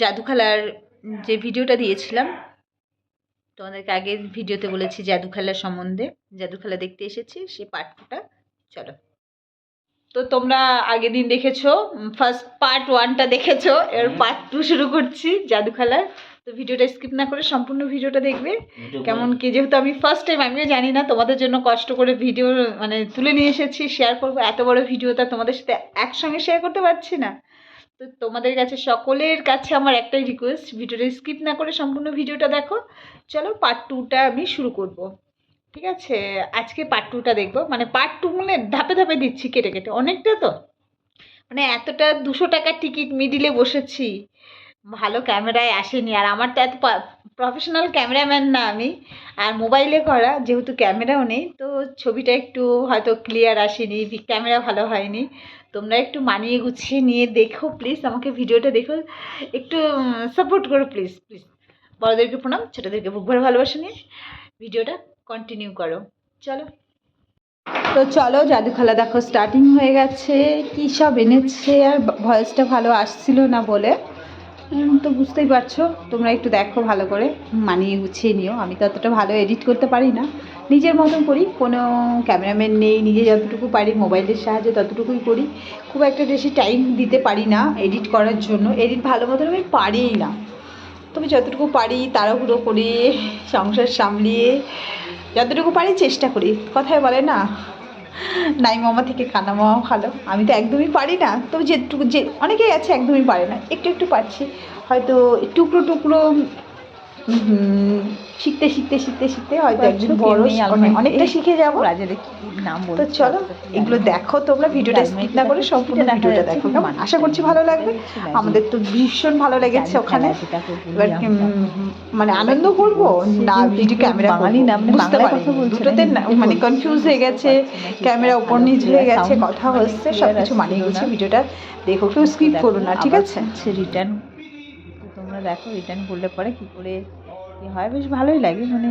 জাদুখালার যে ভিডিওটা দিয়েছিলাম তোমাদেরকে আগের ভিডিওতে বলেছি জাদুখালা সম্বন্ধে। জাদুখালা দেখতে এসেছি সেই পার্টটা। চলো। তো তোমরা আগের দিন দেখেছ ফার্স্ট পার্ট ওয়ানটা দেখেছ এবার পার্ট টু শুরু করছি জাদুখালার। তো ভিডিওটা স্কিপ না করে সম্পূর্ণ ভিডিওটা দেখবে। কেমন কি যেহেতু আমি ফার্স্ট টাইম আমিও জানি না তোমাদের জন্য কষ্ট করে ভিডিও মানে তুলে নিয়ে এসেছি শেয়ার করব এত বড় ভিডিওটা তোমাদের সাথে একসঙ্গে শেয়ার করতে পারছি না। তো তোমাদের কাছে, সকলের কাছে আমার একটাই রিকোয়েস্ট ভিডিওটা স্কিপ না করে সম্পূর্ণ ভিডিওটা দেখো। চলো পার্ট টুটা আমি শুরু করব। ঠিক আছে? আজকে পার্ট টুটা দেখব। মানে পার্ট টু মানে ধাপে ধাপে দিচ্ছি, কেটে কেটে। অনেকটা তো? মানে এতটা দুশো টাকার টিকিট মিডিলে বসেছি। ভালো ক্যামেরায় আসেনি। আর আমার তো এত প্রফেশনাল ক্যামেরাম্যান না আমি। আর মোবাইলে করা, যেহেতু ক্যামেরাও নেই, তো ছবিটা একটু হয়তো ক্লিয়ার আসেনি ক্যামেরা ভালো হয়নি। তোমরা একটু মানিয়ে গুছিয়ে নিয়ে দেখো প্লিজ আমাকে ভিডিওটা দেখো। একটু সাপোর্ট করো প্লিজ প্লিজ বড়োদেরকে প্রণাম, ছোটোদেরকে বুক ভরে ভালোবাসা নিয়ে ভিডিওটা কন্টিনিউ করো। চলো। তো চলো, জাদুখালা দেখো স্টার্টিং হয়ে গেছে। কী সব এনেছে? আর ভয়েসটা ভালো আসছিল না বলে। তো বুঝতেই পারছ, তোমরা একটু দেখো ভালো করে, মানিয়ে গুছিয়ে নিও। আমি তো অতটা ভালো এডিট করতে পারি না। নিজের মতন করি, কোনো ক্যামেরাম্যান নেই, নিজে যতটুকু পারি মোবাইলের সাহায্যে ততটুকুই করি। খুব একটা বেশি টাইম দিতে পারি না এডিট করার জন্য। এডিট ভালো মতন আমি পারিই না। তবে যতটুকু পারি, তাড়াহুড়ো করে সংসার সামলিয়ে, যতটুকু পারি চেষ্টা করি। কথায় বলে না নাই মামা থেকে কানা মামা ভালো। আমি তো একদমই পারি না। তো যেটুকু যে অনেকেই আছে একদমই পারে না। একটু একটু পারছি। হয়তো টুকরো টুকরো শিখতে শিখতে শিখতে শিখতে হয়তো একদিন বড় অনেকটা শিখে যাব। নাম তো চলো এগুলো দেখো তোমরা ভিডিওটা স্কিপ না করে সম্পূর্ণ ভিডিওটা দেখো কেমন? আশা করছি ভালো লাগবে। আমাদের তো ভীষণ ভালো লেগেছে ওখানে। এবার মানে আনন্দ করব? না ভিডিও ক্যামেরা বাঙালি না, মানে বুঝতে পারি দুটোতে মানে কনফিউজ হয়ে গেছে ক্যামেরা উপর নিচ হয়ে গেছে কথা হচ্ছে সব কিছু মানিয়ে গেছে ভিডিওটা দেখো কেউ স্কিপ করো না ঠিক আছে? রিটার্ন তোমরা দেখো রিটার্ন করলে পরে কি করে কি হয়? বেশ ভালোই লাগে। মানে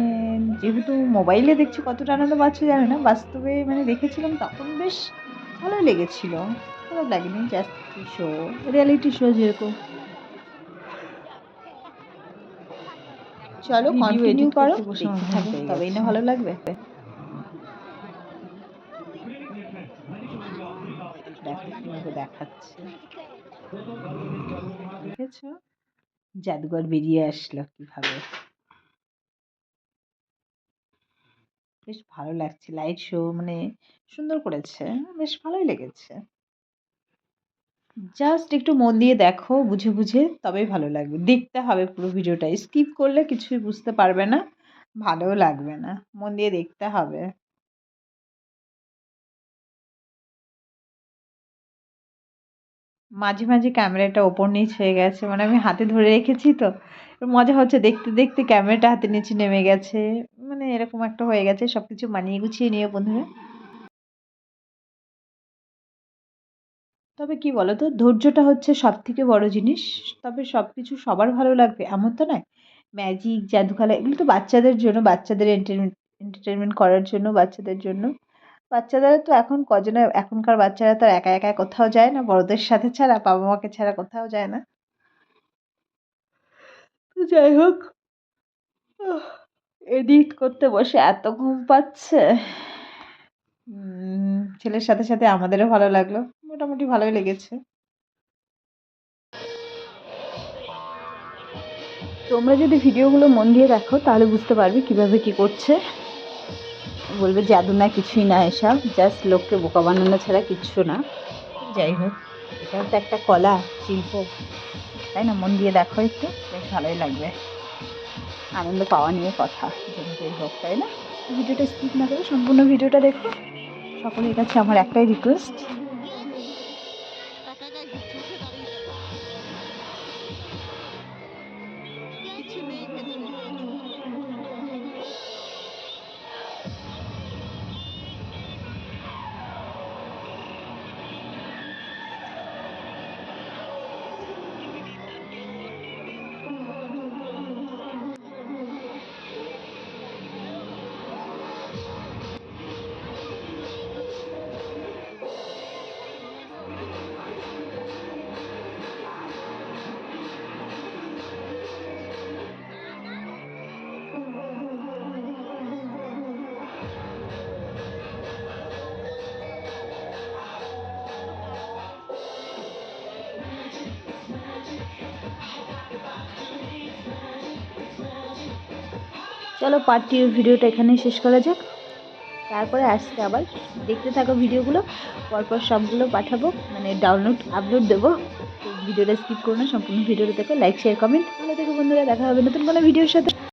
যেহেতু মোবাইলে দেখছি কতটা আনন্দ পাচ্ছি জানি না? বাস্তবে মানে দেখেছিলাম তখন বেশ ভালোই লেগেছিল। খারাপ লাগেনি জাস্ট শো রিয়ালিটি শো যেরকম। চলো কন্টিনিউ করো দেখতে থাকো তবেই না ভালো লাগবে। দেখাচ্ছে। দেখেছ? জাদুঘর বেরিয়ে আসলো কীভাবে? বেশ ভালো লাগছে। লাইট শো মানে সুন্দর করেছে। বেশ ভালোই লেগেছে। জাস্ট একটু মন দিয়ে দেখো, বুঝে বুঝে, তবেই ভালো লাগবে। দেখতে হবে পুরো ভিডিওটা। স্কিপ করলে কিছুই বুঝতে পারবে না, ভালোও লাগবে না। মন দিয়ে দেখতে হবে। মাঝে মাঝে ক্যামেরাটা ওপর নিচ হয়ে গেছে মানে আমি হাতে ধরে রেখেছি তো। মজা হচ্ছে দেখতে দেখতে ক্যামেরাটা হাতে নিচে নেমে গেছে। মানে এরকম একটা হয়ে গেছে সব কিছু মানিয়ে গুছিয়ে নিও বন্ধুরা। তবে কি বলো তো ধৈর্যটা হচ্ছে সব থেকে বড় জিনিস। তবে সব কিছু সবার ভালো লাগবে, এমন তো নয়। ম্যাজিক জাদুখালা এগুলো তো বাচ্চাদের জন্য, বাচ্চাদের এন্টারটেনমেন্ট করার জন্য, বাচ্চাদের জন্য। বাচ্চারা তো এখন কজনে এখনকার বাচ্চারা তো একা একা কোথাও যায় না, বড়দের সাথে ছাড়া বাবা মাকে ছাড়া কোথাও যায় না। যাই হোক এডিট করতে বসে এত ঘুম পাচ্ছে। ছেলের সাথে সাথে আমাদেরও ভালো লাগল। মোটামুটি ভালোই লেগেছে। তোমরা যদি ভিডিওগুলো মন দিয়ে দেখো, তাহলে বুঝতে পারবে কীভাবে কি করছে। বলবে জাদু না, কিছুই না এসব। জাস্ট লোককে বোকা বানানো ছাড়া কিচ্ছু না। যাই হোক এটাও তো একটা কলা, শিল্প। তাই না? মন দিয়ে দেখো একটু, বেশ ভালোই লাগবে। আনন্দ পাওয়া নিয়ে কথা যেভাবেই হোক, তাই না? ভিডিওটা স্কিপ না করে সম্পূর্ণ ভিডিওটা দেখো। সকলের কাছে আমার একটাই রিকোয়েস্ট চলো পার্ট ভিডিওটা এখানেই শেষ করা যাক। তারপরে আসতে আবার দেখতে থাকো ভিডিওগুলো পরপর সবগুলো পাঠাবো মানে ডাউনলোড আপলোড দেবো। ভিডিওটা স্কিপ করো না, সম্পূর্ণ ভিডিওটা দেখো লাইক শেয়ার কমেন্ট ভালো থেকো বন্ধুরা, দেখা হবে নতুন কোনো ভিডিওর সাথে।